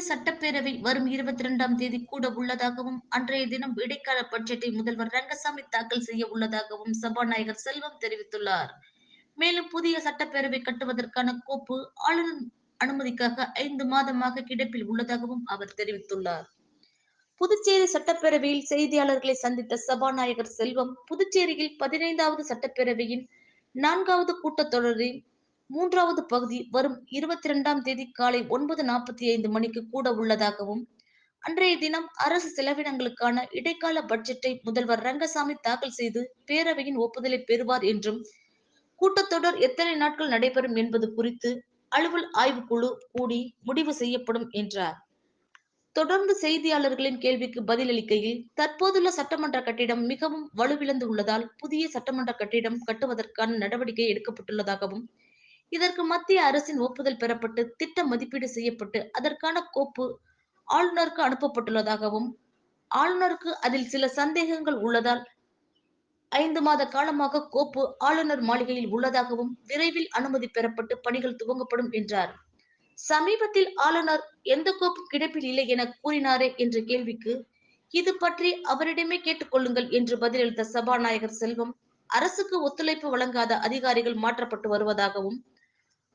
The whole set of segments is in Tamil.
சட்டப்பேரவை வரும் இருபத்தி இரண்டாம் தேதி கூட உள்ளதாகவும் அன்றைய தினம் இடைக்கால பட்ஜெட்டை முதல்வர் ரங்கசாமி தாக்கல் செய்ய உள்ளதாகவும் சபாநாயகர் செல்வம் தெரிவித்துள்ளார். மேலும் புதிய சட்டப்பேரவை கட்டுவதற்கான கோப்பு ஆளுநர் அனுமதிக்காக ஐந்து மாதமாக கிடப்பில் உள்ளதாகவும் அவர் தெரிவித்துள்ளார். புதுச்சேரி சட்டப்பேரவையில் செய்தியாளர்களை சந்தித்த சபாநாயகர் செல்வம் புதுச்சேரியில் பதினைந்தாவது சட்டப்பேரவையின் நான்காவது கூட்டத்தொடரின் மூன்றாவது பகுதி வரும் இருபத்தி இரண்டாம் தேதி காலை ஒன்பது நாற்பத்தி ஐந்து மணிக்கு கூட உள்ளதாகவும் அன்றைய தினம் அரசு செலவினங்களுக்கான இடைக்கால பட்ஜெட்டை முதல்வர் ரங்கசாமி தாக்கல் செய்து பேரவையின் ஒப்புதலை பெறுவார் என்றும் கூட்டத்தொடர் எத்தனை நாட்கள் நடைபெறும் என்பது குறித்து அலுவல் ஆய்வுக்குழு கூடி முடிவு செய்யப்படும் என்றார். தொடர்ந்து செய்தியாளர்களின் கேள்விக்கு பதிலளிக்கையில் தற்போதுள்ள சட்டமன்ற கட்டிடம் மிகவும் வலுவிழந்து உள்ளதால் புதிய சட்டமன்ற கட்டிடம் கட்டுவதற்கான நடவடிக்கை எடுக்கப்பட்டுள்ளதாகவும் இதற்கு மத்திய அரசின் ஒப்புதல் பெறப்பட்டு திட்ட மதிப்பீடு செய்யப்பட்டு அதற்கான கோப்பு ஆளுநருக்கு அனுப்பப்பட்டுள்ளதாகவும் ஆளுநருக்கு அதில் சில சந்தேகங்கள் உள்ளதால் ஐந்து மாத காலமாக கோப்பு ஆளுநர் மாளிகையில் உள்ளதாகவும் விரைவில் அனுமதி பெறப்பட்டு பணிகள் துவங்கப்படும் என்றார். சமீபத்தில் ஆளுநர் எந்த கோப்பு கிடப்பில் இல்லை என கூறினாரே என்ற கேள்விக்கு இது பற்றி அவரிடமே கேட்டுக்கொள்ளுங்கள் என்று பதிலளித்த சபாநாயகர் செல்வம் அரசுக்கு ஒத்துழைப்பு வழங்காத அதிகாரிகள் மாற்றப்பட்டு வருவதாகவும்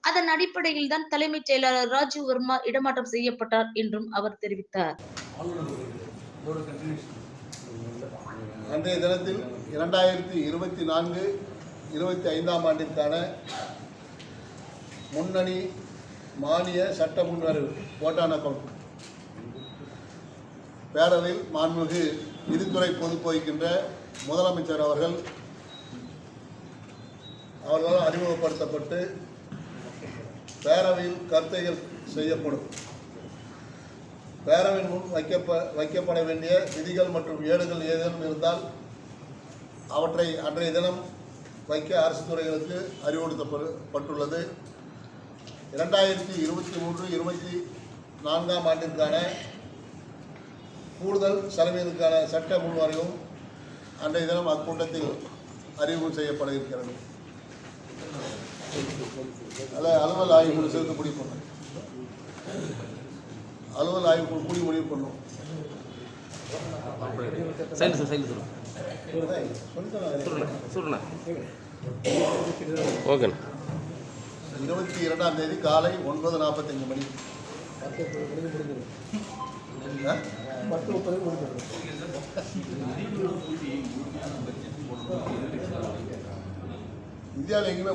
அதன் அடிப்படையில் தான் தலைமைச் செயலாளர் ராஜீவ் வர்மா இடமாற்றம் செய்யப்பட்டார் என்றும் அவர் தெரிவித்தார். அன்றைய தினத்தில் இரண்டாயிரத்தி இருபத்தி நான்கு இருபத்தி ஐந்தாம் ஆண்டிற்கான முன்னணி மானிய சட்ட முன்வரவு போட்டான கவுண்ட் பேரவையில் மாண்புமிகு நிதித்துறை பொறுப்பு வகிக்கின்ற முதலமைச்சர் அவர்கள் அவர்களால் அறிமுகப்படுத்தப்பட்டு பேரவையில் கருத்தைகள் செய்யப்படும். பேரவையின் முன் வைக்கப்ப வைக்கப்பட வேண்டிய விதிகள் மற்றும் ஏடுகள் ஏதேனும் இருந்தால் அவற்றை அன்றைய தினம் வைக்க அரசு துறைகளுக்கு அறிவுறுத்தப்பட்டுள்ளது. இரண்டாயிரத்தி இருபத்தி மூன்று இருபத்தி நான்காம் ஆண்டிற்கான கூடுதல் செலவினருக்கான சட்ட முன்வரையும் அன்றைய தினம் அக்கூட்டத்தில் அறிவு செய்யப்பட இருக்கிறது. அதில் அலுவல் ஆய்வுக்குழு சேர்த்து முடிவு பண்ணோம் அலுவல் ஆய்வுக்குழு கூடி முடிவு பண்ணோம் சைடு சார் சொல்லித்தரேன். சொல்லுண்ணா ஓகேண்ணா. இருபத்தி இரண்டாம் தேதி காலை ஒன்பது நாற்பத்தஞ்சு மணி. ஆ? இந்தியாவில் எங்கேயுமே